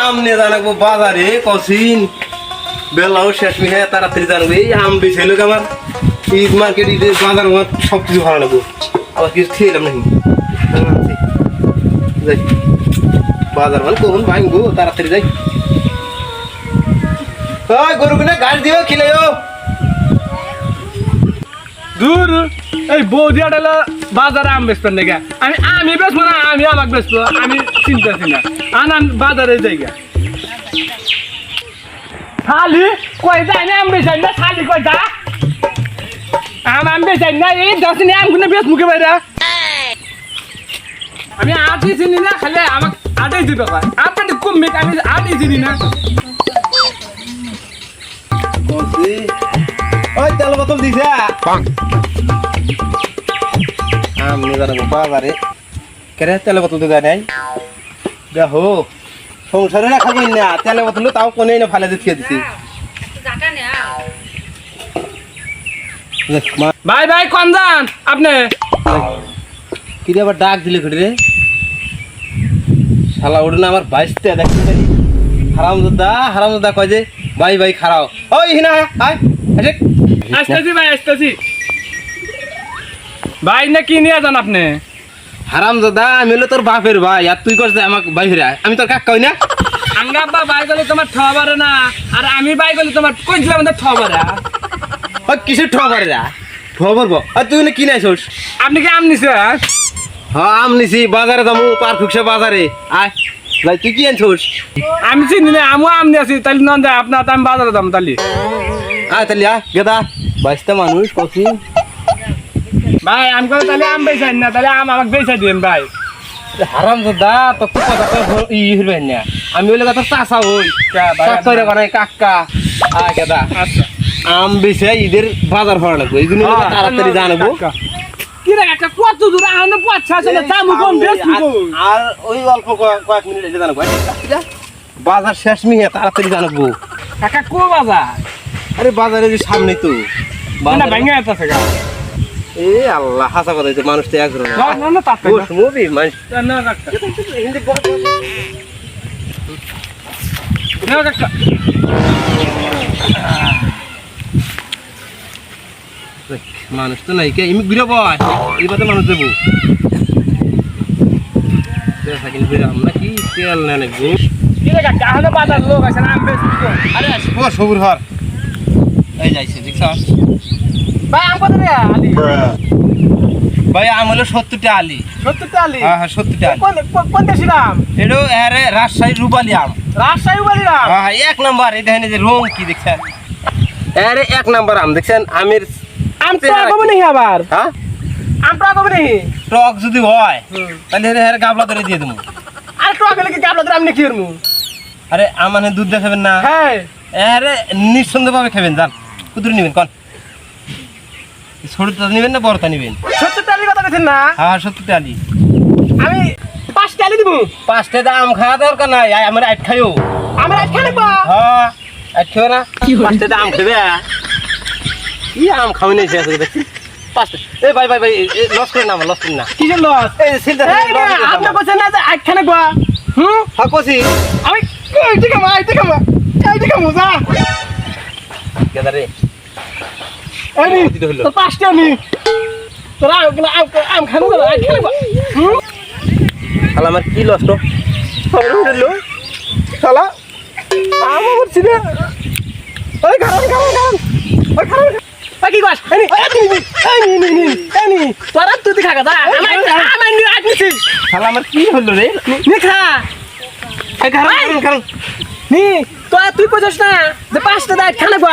আম নিয়ে জানাব বাজারে কসিন বেলাও শেষ মিহে তাড়াতাড়ি জানাব এই আম বেছে লোক আমার? ঈদ মার্কেট, ঈদের বাজার আমার সব কিছু ভালো লাগবো। আবার কিছু খেয়ে এলাম নাকি? যাই। বাজার মানে কখন ভাঙবো? তাড়াতাড়ি যাই। ওই গরু কিনে, গাছ দিও খিলেও দূর, এই বৌদি আটালা বাজারে আম বেচবেন নাকি আমি আমি বেচবো না আমি আমাকে বেচবো আমি চিন্তাছি না। আনান বাজারে যাইগা। শালি কই যায় না আম বেচাই না? শালি কই যা? আম আম বেচাই না? এই দশ আম গুনে বেচ মুখে বাইরা? আমি আটই চিনি না খালি আমাকে আটাই দিতে হয় আপনাদের কমবে আমি আটই চিনি না। ওই তেল বোতল দিছে। আম নিয়ে জানাব বাজারে। কেরে তেল বোতল তো দেয় নাই? দেখো সংসারে রাখা যাই না তেল বোতল তাও কোনে না ফালে দিয়ে দিছি। ভাই ভাই কোন যান? আপনি? কি রে আবার ডাক দিলে ঘটে রে? শালা উঠে না আমার বাইশতে দেখতে পারি হারাম দাদা হারাম দাদা কয় যে ভাই ভাই খারাও। ওই হিনা আয় আসে আসতেছি ভাই আসতেছি। ভাই না কি নিয়ে যান আপনি? হারাম দাদা আমি হলো তোর বাপের ভাই আর তুই করছে আমাকে ভাই ফিরে আমি তোর কাকা কই না? আঙ্গাব্বা বাই গলি তোমার ঠবারে না আর আমি বাই গলি তোমার কই দিলাম আমাদের ঠবারে ওই কিসের ঠোয়া পারে রা? ঠোয়া পারব আর তুই না কিনে আইসোস আপনি কি আম নিছে হ্যাঁ আম নিছি বাজারে যাব পার খুকসে বাজারে। আয় ভাই তুই কি আনছোস? আমি চিনি না আম নিয়ে আসি তাহলে নন যায় আপনার আমি বাজারে যাব তাহলে আয় তাহলে আয় গেদা। বাইশটা মানুষ কফি। ভাই আমি করে তাহলে আম বেচাই না তাহলে আম আমাকে বেচাই দিন ভাই। হারাম দাদা তো কথা ই হইবে না। আমি হইলে তোর চাষা হই। চাষা বানাই কাকা। আয় গেদা। আচ্ছা। আম বেছে ঈদের বাজার ভরা লাগবো এই জন্য হ্যাঁ, তাড়াতাড়ি জানাব। কি রে একটা কত দূর? আনো আসলে চামু কম বেশ আর- ওই অল্প কয়েক- মিনিট এসে জানাব বাজার শেষ মিহে তাড়াতাড়ি জানাব। কাকা কো বাজার? আরে বাজারে যে সামনে তো। না ভেঙে গা এ আল্লাহ হাসা কথা তো মানুষ তো এক মুভি মানুষ তো নাই কে? ইমি ঘুরে বয়। এই বাতে মানুষ দেবো। সাইকেল কি তেল না নাকি? কি রে কাকা আনো বাজার লোক আছে না আম বেশ আরে সবুর ঘর এই যাইছে দেখছ? ভাই আম কত রে আলি? ভাই আম হলো সত্তরটা আলি। সত্তরটা আলি? হ্যাঁ হ্যাঁ সত্তরটা আলি। কোন কোন- কোন দেশের আম? এটা আরে রাজশাহী রুবালি আম। রাজশাহী বাড়ির আম? হ্যাঁ এক নাম্বার এই দেখেন যে রং কি দেখছেন? আরে এক নাম্বার আম দেখছেন? আমের আম তো নেই আবার? হ্যাঁ? আম তো নেই? টক যদি হয় তাহলে এর গাবলা ধরে দিয়ে দেবো। আর তো আগে কি আম এরমু আরে আমানে দুধ দেখাবেন না? হ্যাঁ। আরে নিঃসন্দেহ ভাবে খাবেন যান কুদুরি নেবেন কন। ছোটটা নেবেন না বড়টা নেবেন? সত্তরটা আলি কথা বলছেন না? হ্যাঁ সত্যি আলি। আমি পাঁচটা আলি দিব। পাঁচটা দাম খাওয়া দরকার নাই আমার আট খাইও। আমার আজকে নেব? হ্যাঁ আট খাবে না। পাঁচটা দাম খাবে কি আম খাওয়া নিয়েছে পাঁচটা। এ ভাই ভাই ভাই লস করে না লস না কিসের লস? এই সিলটা আপনি বলছেন না যে আজকে নেব। হুম? হ্যাঁ কছি আমি এই দিকে মা এই দিকে মা এই দিকে পাঁচটা নি। তোরা আম আমার কি লস তো? আমার শালা আম না ওই খারাপ খারাপ খারাপ। ওই খারাপ ওই কি কস? এই নি এই নি এই নি নি এই নি। তোরা তুই দেখা গা আমার আমার নি আজ নিছি আমার কি হলো রে? নি খা এই খারাপ খারাপ। নি। তো তুই কইছস না যে পাঁচটা দাঁত খানে গো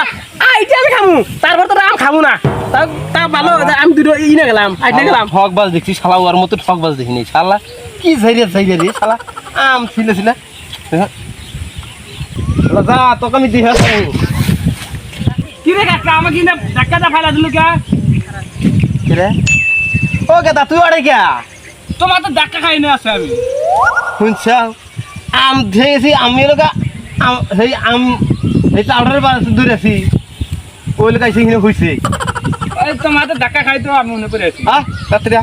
আইটি আমি খামু। তারপর তো আম খামু না। তা ভালো আমি দুটো ই না গেলাম আইটি গেলাম। ঠক বাজ দেখছি শালা ওর মতো ঠক বাজ দেখিনি শালা। কি ঝাইরিয়া ঝাইরিয়া রে শালা। আম ছিল ছিল। যা তোকে আমি দিয়ে কি রে কাকা আমাকে না ধাক্কাটা ফেলা দিল কে? কি রে? ও গেদা তুই আড়ে কে? তোমার তো ধাক্কা খাই না আছে আমি। শুনছ? আম ধেয়েছি আমি লোকা আম সেই আম এই চাউডারের বাস দূরে আছি। ওই লোক আইসে এখানে হইছে এই তোমার তো ধাক্কা খাই তো আমি মনে করে আছি। হ্যাঁ রাত্রিয়া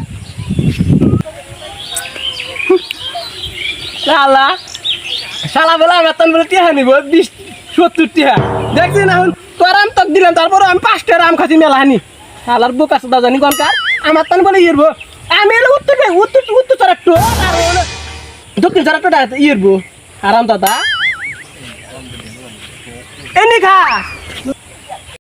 শালা। শালা বলে আমার তখন বলে টিহা নিব বিশ সত্তর টিহা। দেখছি না এখন তোর আম তক দিলাম তারপর আমি পাঁচটা আম খাচ্ছি মেলা হানি শালার বুক আছে দাজানি কনকার আমার তখন বলে ইয়েরবো আমি এলো উত্তর উত্তর উত্তর চার একটু আর দক্ষিণ চার একটু ইয়েরবো আরাম দাদা। এনে